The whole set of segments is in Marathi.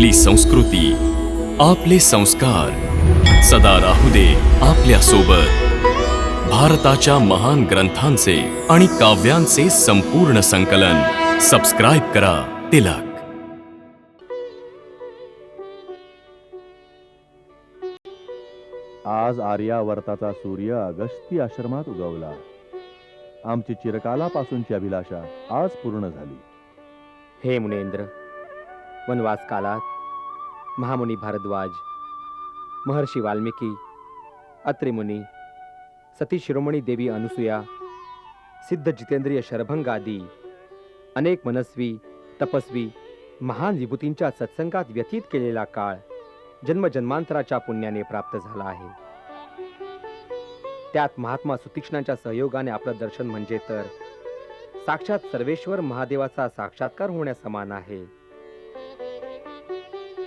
आपली संस्कृती आपले संस्कार. सदा राहू दे आपल्यासोबत भारताच्या महान ग्रंथांचे आणि काव्यांचे संपूर्ण संकलन. सबस्क्राईब करा तिलक. आज आर्यावर्ताचा सूर्य अगस्ती आश्रमात उगवला. आमची चिरकालापासूनची अभिलाषा आज पूर्ण झाली. हे मुनेंद्र वनवास कालात महामुनी भारद्वाज महर्षी वाल्मिकी अत्रिमुनी सती शिरोमणी देवी अनुसूया सिद्ध जितेंद्रिय शरभंग आदी अनेक मनस्वी तपस्वी महान विभूतींच्या सत्संगात व्यतीत केलेला काळ जन्मजन्मांतराच्या पुण्याने प्राप्त झाला आहे. त्यात महात्मा सुतीक्ष्णांच्या सहयोगाने आपलं दर्शन म्हणजे तर साक्षात सर्वेश्वर महादेवाचा साक्षात्कार होण्यासमान आहे.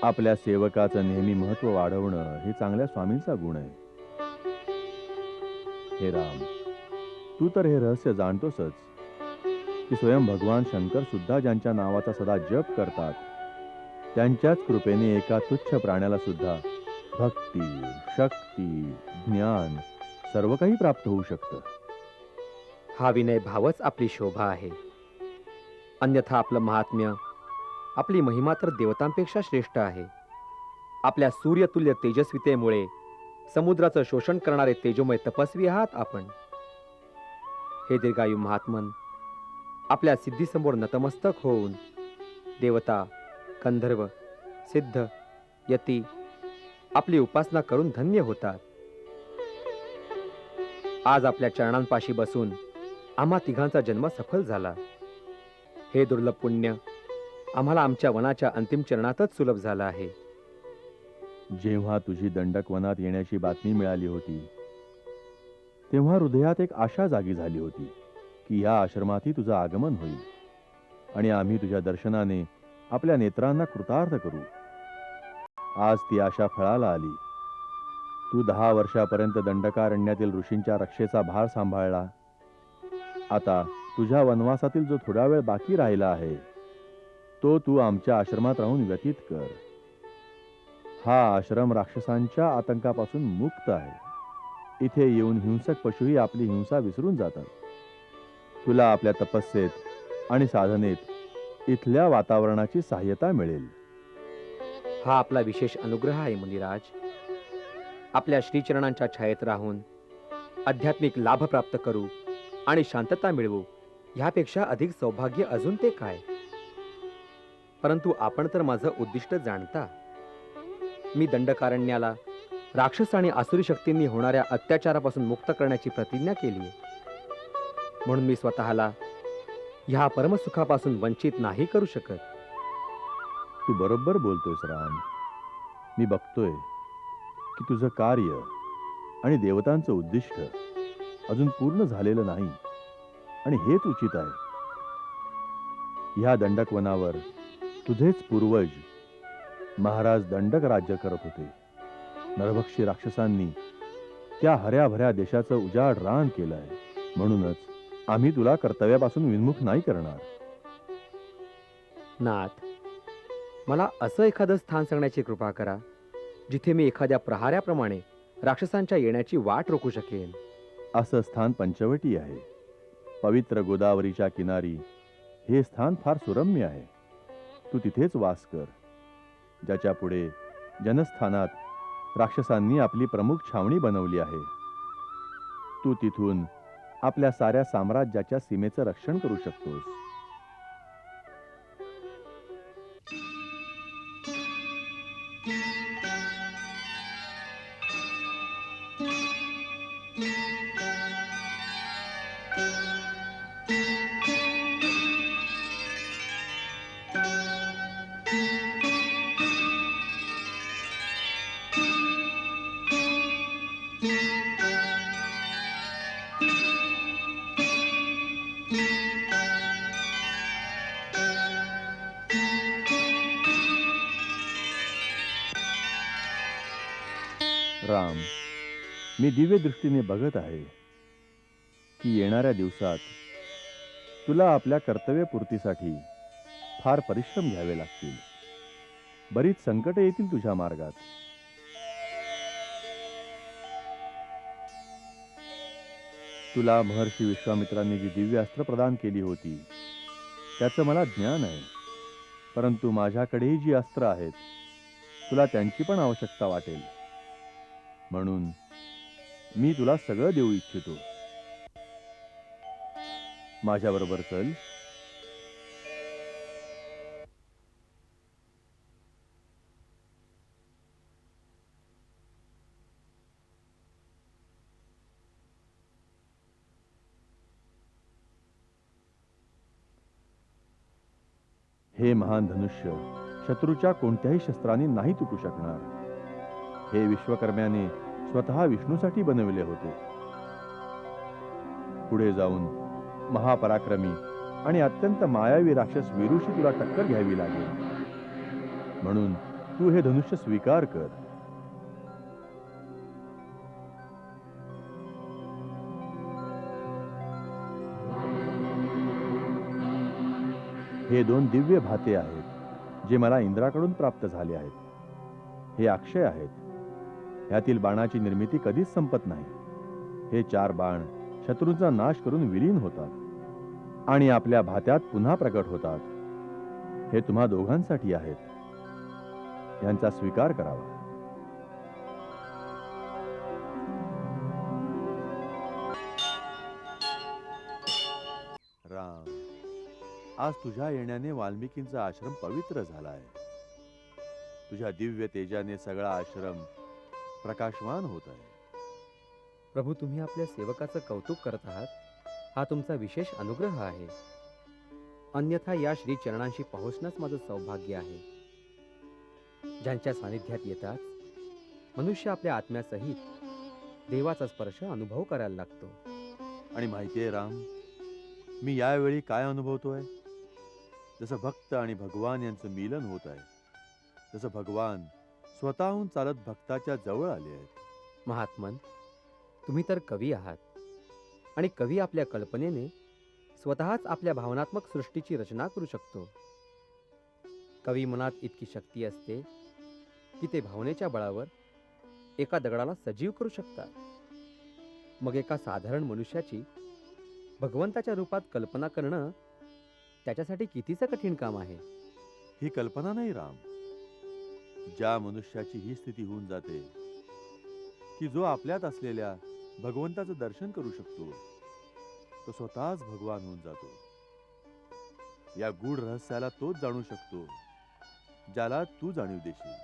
आपल्या सेवकाचं नेहमी महत्त्व वाढवणं हे चांगल्या स्वामींचा गुण आहे. हे राम तू तर हे रहस्य जाणतोसच की स्वयं भगवान शंकर सुद्धा ज्यांच्या नावाचा सदा जप करतात त्यांच्याच कृपेने एका तुच्छ प्राण्याला सुद्धा भक्ती शक्ती ज्ञान सर्व काही प्राप्त होऊ शकतं. हा विनय भावच आपली शोभा आहे. अन्यथा आपलं महात्म्य आपली महिमा तर देवतांपेक्षा श्रेष्ठ आहे. आपल्या सूर्यतुल्य तेजस्वितेमुळे समुद्राचं शोषण करणारे तेजोमय तपस्वी आहात आपण. हे दीर्घायू महात्मन आपल्या सिद्धीसमोर नतमस्तक होऊन देवता गंधर्व सिद्ध यती आपली उपासना करून धन्य होतात. आज आपल्या चरणांपाशी बसून आम्हा तिघांचा जन्म सफल झाला. हे दुर्लभ पुण्य आम्हाला आमच्या वनाच्या अंतिम चरणातच सुलभ झालं आहे. जेव्हा तुझी दंडक वनात येण्याची बातमी मिळाली होती तेव्हा हृदयात एक आशा जागी झाली होती की या आश्रमातही तुझं आगमन होईल आणि आम्ही तुझ्या दर्शनाने आपल्या नेत्रांना कृतार्थ करू. आज ती आशा फळाला आली. तू दहा वर्षापर्यंत दंडकारण्यातील ऋषींच्या रक्षेचा भार सांभाळला. आता तुझ्या वनवासातील जो थोडा वेळ बाकी राहिला आहे तो तू आमच्या आश्रमात राहून व्यतीत कर. हा आश्रम राक्षसांच्या आतंकापासून मुक्त आहे. इथे येऊन हिंसक पशुही आपली हिंसा विसरून जातात. तुला आपल्या तपस्येत आणि साधनेत इथल्या वातावरणाची सहाय्यता मिळेल. हा आपला विशेष अनुग्रह आहे मुनिराज. आपल्या श्रीचरणांच्या छायेत राहून आध्यात्मिक लाभ प्राप्त करू आणि शांतता मिळवू ह्यापेक्षा अधिक सौभाग्य अजून ते काय? परंतु आपण तर माझं उद्दिष्ट जाणता. मी दंडकारण्याला राक्षस आणि आसुरी शक्तींनी होणाऱ्या अत्याचारापासून मुक्त करण्याची प्रतिज्ञा केली म्हणून मी स्वतःला ह्या परमसुखापासून वंचित नाही करू शकत. तू बरोबर बोलतोयस राम. मी बघतोय की तुझं कार्य आणि देवतांचं उद्दिष्ट अजून पूर्ण झालेलं नाही आणि हेच उचित आहे. ह्या दंडकवनावर तुझेच पूर्वज. महाराज दंडक राज्य करत होते. नरभक्षी राक्षसांनी त्या हऱ्याभऱ्या देशाचं उजाड रान केलंय. म्हणूनच आम्ही तुला कर्तव्यापासून विन्मुख नाही करणार. नाथ मला असं एखादं स्थान सांगण्याची कृपा करा जिथे मी एखाद्या प्रहाऱ्याप्रमाणे राक्षसांच्या येण्याची वाट रोखू शकेन. असं स्थान पंचवटी आहे. पवित्र गोदावरीच्या किनारी हे स्थान फार सुरम्य आहे. तू तिथेच वास कर. ज्याच्या पुढे जनस्थानात राक्षसांनी आपली प्रमुख छावणी बनवली आहे. तू तिथून आपल्या साऱ्या साम्राज्याच्या सीमेचं रक्षण करू शकतोस. राम मी दिव्य दृष्टीने बघत आहे की येणाऱ्या दिवसात तुला आपल्या कर्तव्यपूर्तीसाठी फार परिश्रम घ्यावे लागतील. बरीच संकट येतील तुझ्या मार्गात. तुला महर्षी विश्वामित्रांनी जी दिव्य अस्त्र प्रदान केली होती त्याचं मला ज्ञान आहे. परंतु माझ्याकडेही जी अस्त्र आहेत तुला त्यांची पण आवश्यकता वाटेल. म्हणून मी तुला सगळं देऊ इच्छितो. माझ्याबरोबर चल. हे महान धनुष्य शत्रूच्या कोणत्याही शस्त्राने नाही तुटू शकणार. हे विश्वकर्म्याने स्वतः विष्णूसाठी बनविले होते. पुढे जाऊन महापराक्रमी आणि अत्यंत मायावी राक्षस वीरूशी तुला टक्कर घ्यावी लागेल. म्हणून तू हे धनुष्य स्वीकार कर. हे दोन दिव्य भाते आहेत जे मला इंद्राकडून प्राप्त झाले आहेत. हे अक्षय आहेत. ह्यातील बाणाची निर्मिती कधीच संपत नाही. हे चार बाण शत्रूंचा नाश करून विलीन होतात आणि आपल्या भात्यात पुन्हा प्रकट होतात. हे तुम्हा दोघांसाठी आहेत. यांचा स्वीकार करावा. राम आज तुझ्या येण्याने वाल्मिकींचा आश्रम पवित्र झाला आहे तुझ्या दिव्य तेजाने सगळा आश्रम प्रकाशवान होत आहे. प्रभू तुम्ही आपल्या सेवकाचं कौतुक करत आहात. हा तुमचा विशेष अनुग्रह आहे. अन्यथा या श्री चरणांशी पोहोचणंच माझं सौभाग्य आहे. ज्यांच्या सानिध्यात येतात मनुष्य आपल्या आत्म्यासहित देवाचा स्पर्श अनुभव करायला लागतो. आणि माहितीये राम मी यावेळी काय अनुभवतोय? जसं भक्त आणि भगवान यांचं मिलन होत आहे तसं भगवान स्वतःहून चालत भक्ताच्या जवळ आले आहेत. महात्मन तुम्ही तर कवी आहात. आणि कवी आपल्या कल्पनेने स्वतःच आपल्या भावनात्मक सृष्टीची रचना करू शकतो. कवी मनात इतकी शक्ती असते की ते भावनेच्या बळावर एका दगडाला सजीव करू शकतात. मग एका साधारण मनुष्याची भगवंताच्या रूपात कल्पना करणं त्याच्यासाठी कितीचं कठीण काम आहे? ही कल्पना नाही राम. ज्या मनुष्याची ही स्थिती होऊन जाते की जो आपल्यात असलेल्या भगवंताचं दर्शन करू शकतो तो स्वतःच भगवान होऊन जातो. या गूढ रहस्याला तोच जाणू शकतो ज्याला तू जाणीव देशील.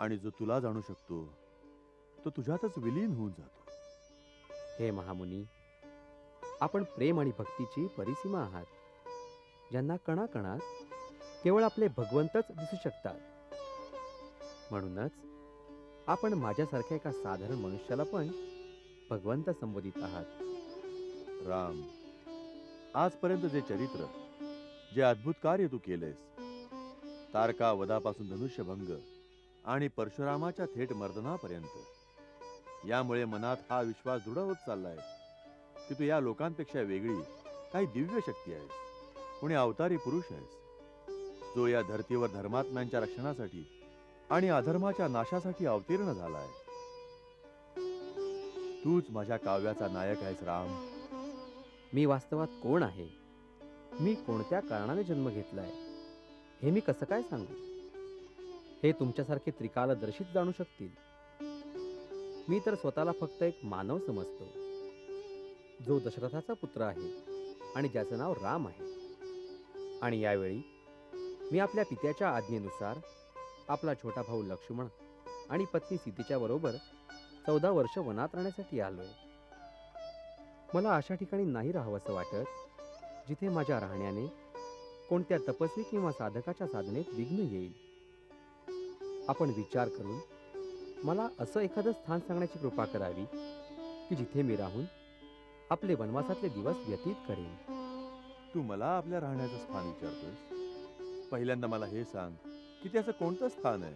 आणि जो तुला जाणू शकतो तो तुझ्यातच विलीन होऊन जातो. हे महामुनी आपण प्रेम आणि भक्तीची परिसीमा आहात ज्यांना कणाकणात केवळ आपले भगवंतच दिसू शकतात. म्हणूनच आपण माझ्यासारख्या एका साधारण मनुष्याला पण भगवंत संबोधित आहात. राम आजपर्यंत जे चरित्र जे अद्भुत कार्य तू केलेस तारका वधापासून धनुष्यभंग आणि परशुरामाच्या थेट मर्दनापर्यंत. यामुळे मनात हा विश्वास दृढ होत चाललाय. की तू या लोकांपेक्षा वेगळी काही दिव्य शक्ती आहेस कोणी अवतारी पुरुष आहेस जो या धर्तीवर धर्मात्म्यांच्या रक्षणासाठी आणि अधर्माच्या नाशासाठी अवतीर्ण झालाय. तूच माझ्या काव्याचा नायक आहेस राम. मी वास्तवात कोण आहे? मी कोणत्या कारणाने जन्म घेतलाय? हे मी कसं काय सांगू? हे तुमच्यासारखे त्रिकालदर्शीच जाणू शकतील. मी तर स्वतःला फक्त एक मानव समजतो. जो दशरथाचा पुत्र आहे आणि ज्याचं नाव राम आहे. आणि यावेळी मी आपल्या पित्याच्या आज्ञेनुसार आपला छोटा भाऊ लक्ष्मण आणि पत्नी सीतेच्या बरोबर चौदा वर्ष वनात राहण्यासाठी आलोय. मला अशा ठिकाणी नाही राहावंसं वाटत जिथे माझ्या राहण्याने कोणत्या तपस्वी किंवा साधकाच्या साधनेत विघ्न येईल. आपण विचार करून मला असं एखादं स्थान सांगण्याची कृपा करावी की जिथे मी राहून आपले वनवासातले दिवस व्यतीत करेन. तू मला आपल्या राहण्याचं स्थान विचारतोयस. पहिल्यांदा मला हे सांग की की ते असं कोणतं स्थान आहे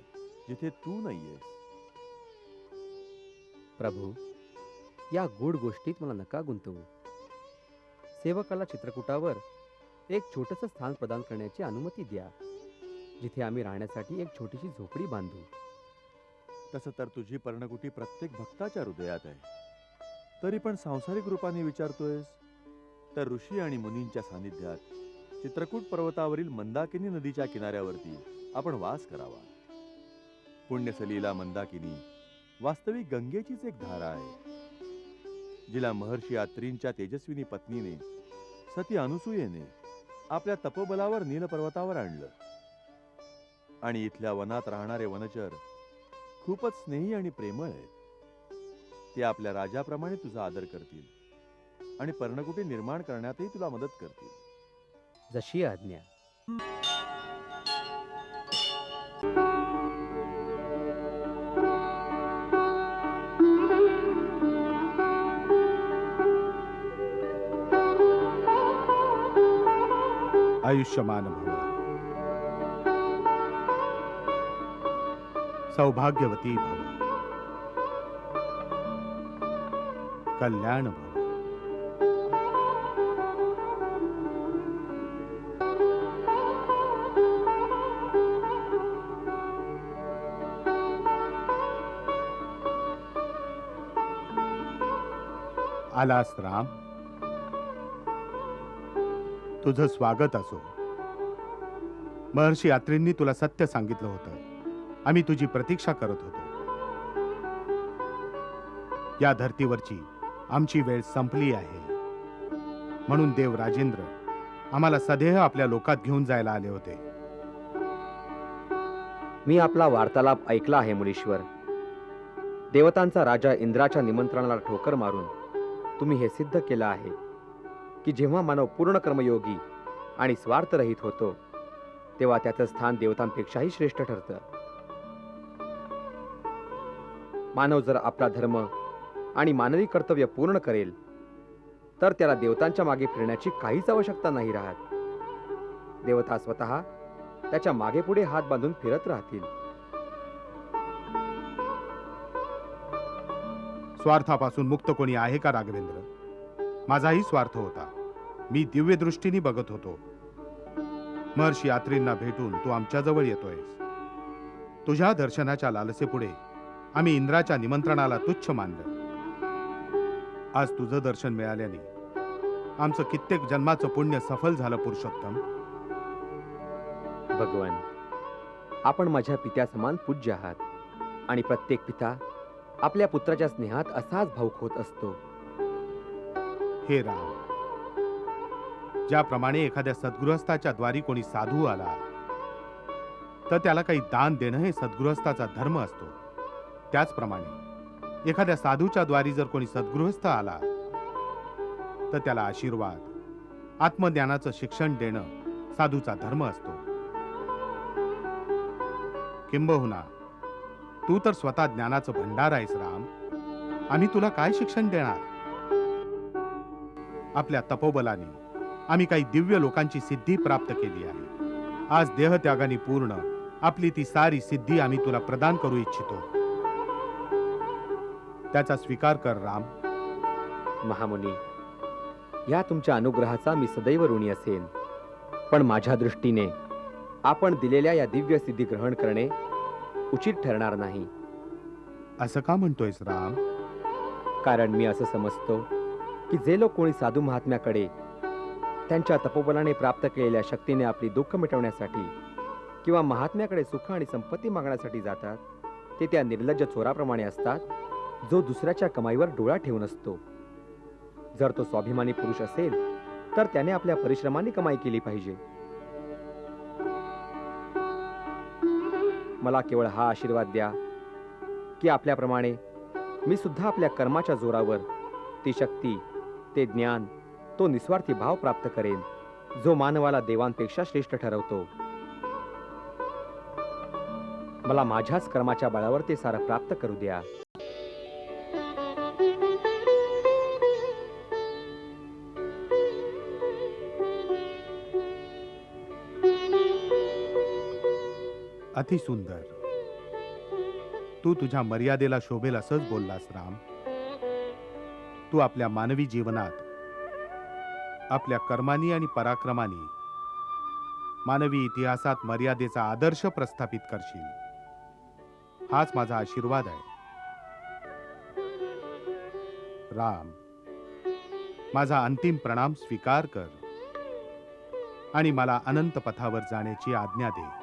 जिथे तू नाहीयेस? प्रभू या गूढ गोष्टीत मला नका गुंतवू. सेवकाला चित्रकूटावर एक छोटंसं स्थान प्रदान करण्याची अनुमती द्या. जिथे आम्ही राहण्यासाठी एक छोटीशी झोपडी बांधू. तसं तर तुझी पर्णकुटी प्रत्येक भक्ताच्या हृदयात आहे. तरी पण सांसारिक रूपाने विचारतोयस? तर ऋषी आणि मुनींच्या सानिध्यात चित्रकूट पर्वतावरील मंदाकिनी नदीच्या किनाऱ्यावरती आपण वास करावा. पुण्यसलीला मंदाकिनी वास्तविक गंगेचीच एक धारा आहे. जिला महर्षी आत्रींच्या तेजस्विनी पत्नीने सती अनुसूयेने आपल्या तपोबलावर नीलपर्वतावर आणलं. आणि इथल्या वनात राहणारे वनचर खूपच स्नेही आणि प्रेमळ आहेत. ते आपल्या राजाप्रमाणे तुझा आदर करतील आणि पर्णकुटी निर्माण करण्यातही तुला मदत करतील. जशी आज्ञा. आयुष्यमान भव. सौभाग्यवती भव। कल्याण भव। आलास राम तुझं स्वागत असो. महर्षी यात्रींनी तुला सत्य सांगितलं होतं. आम्ही तुझी प्रतीक्षा करत होतो. या धर्तीवरची आमची वेळ संपली आहे. म्हणून देव राजेंद्र आम्हाला सदेह आपल्या लोकात घेऊन जायला आले होते. मी आपला वार्तालाप ऐकला आहे मुनीश्वर. देवतांचा राजा इंद्राच्या निमंत्रणाला ठोकर मारून तुम्ही हे सिद्ध केलं आहे की जेव्हा मानव पूर्ण कर्मयोगी आणि स्वार्थरहित होतो तेव्हा त्याचं स्थान देवतांपेक्षाही श्रेष्ठ ठरतं. मानव जर आपला धर्म आणि मानवी कर्तव्य पूर्ण करेल तर त्याला देवतांच्या मागे फिरण्याची काहीच आवश्यकता नाही राहत. देवता स्वतः त्याच्यामागे पुढे हात बांधून फिरत राहतील. स्वार्थापासून मुक्त कोणी आहे का राघवेंद्र? माझाही स्वार्थ होता. मी दिव्य दृष्टीने बघत होतो. महर्षी यात्रींना भेटून तू आमच्याजवळ येतोयस. तुझ्या दर्शनाच्या लालसेपुढे आम्ही इंद्राच्या निमंत्रणाला तुच्छ मानलं. आज तुझं दर्शन मिळाल्याने आमचं कित्येक जन्माचं पुण्य सफल झालं पुरुषोत्तम. भगवान आपण माझ्या पित्यासमान पूज्य आहात आणि प्रत्येक पिता आपल्या पुत्राच्या स्नेहात असाच भाऊक होत असतो. हे राम ज्याप्रमाणे एखाद्या सद्गृहस्थाच्या द्वारी कोणी साधू आला तर त्याला काही दान देणं हे सद्गृहस्थाचा धर्म असतो. त्याचप्रमाणे एखाद्या साधूच्या द्वारी जर कोणी सद्गृहस्थ आला तर त्याला आशीर्वाद आत्मज्ञानाचं शिक्षण देणं साधूचा धर्म असतो. किंबहुना तू तर स्वतः ज्ञानाचं भंडार आहेस राम. आम्ही तुला काय शिक्षण देणार? आपल्या तपोबलाने आम्ही काही दिव्य लोकांची सिद्धी प्राप्त केली आहे. आज देहत्यागाने पूर्ण आपली ती सारी सिद्धी आम्ही तुला प्रदान करू इच्छितो. त्याचा स्वीकार कर राम. महामुनी या तुमच्या अनुग्रहाचा मी सदैव ऋणी असेन. पण माझ्या दृष्टीने आपण दिलेल्या या दिव्य सिद्धी ग्रहण करणे उचित ठरणार नाही. असं का म्हणतोयस राम? कारण मी असं समजतो की जे लोक कोणी साधू महात्म्याकडे त्यांच्या तपोबलाने प्राप्त केलेल्या शक्तीने आपली दुःख मिटवण्यासाठी किंवा महात्म्याकडे सुख आणि संपत्ती मागण्यासाठी जातात ते त्या निर्लज्ज चोराप्रमाणे असतात. जो दुसऱ्याच्या कमाईवर डोळा ठेवून असतो. जर तो स्वाभिमानी पुरुष असेल तर त्याने आपल्या परिश्रमाने कमाई केली पाहिजे. मला केवळ हा आशीर्वाद द्या की आपल्याप्रमाणे मी सुद्धा आपल्या कर्माच्या जोरावर ती शक्ती ते ज्ञान तो निस्वार्थी भाव प्राप्त करेन जो मानवाला देवांपेक्षा श्रेष्ठ ठरवतो. मला माझ्याच कर्माच्या बळावर ते सारं प्राप्त करू द्या. अतिसुंदर तू तुझ्या मर्यादेला शोभेल असंच बोललास राम. तू आपल्या मानवी जीवनात आपल्या कर्मानी आणि पराक्रमाने मानवी इतिहासात मर्यादेचा आदर्श प्रस्थापित करशील. हाच माझा आशीर्वाद आहे. राम माझा अंतिम प्रणाम स्वीकार कर आणि मला अनंत पथावर जाण्याची आज्ञा दे.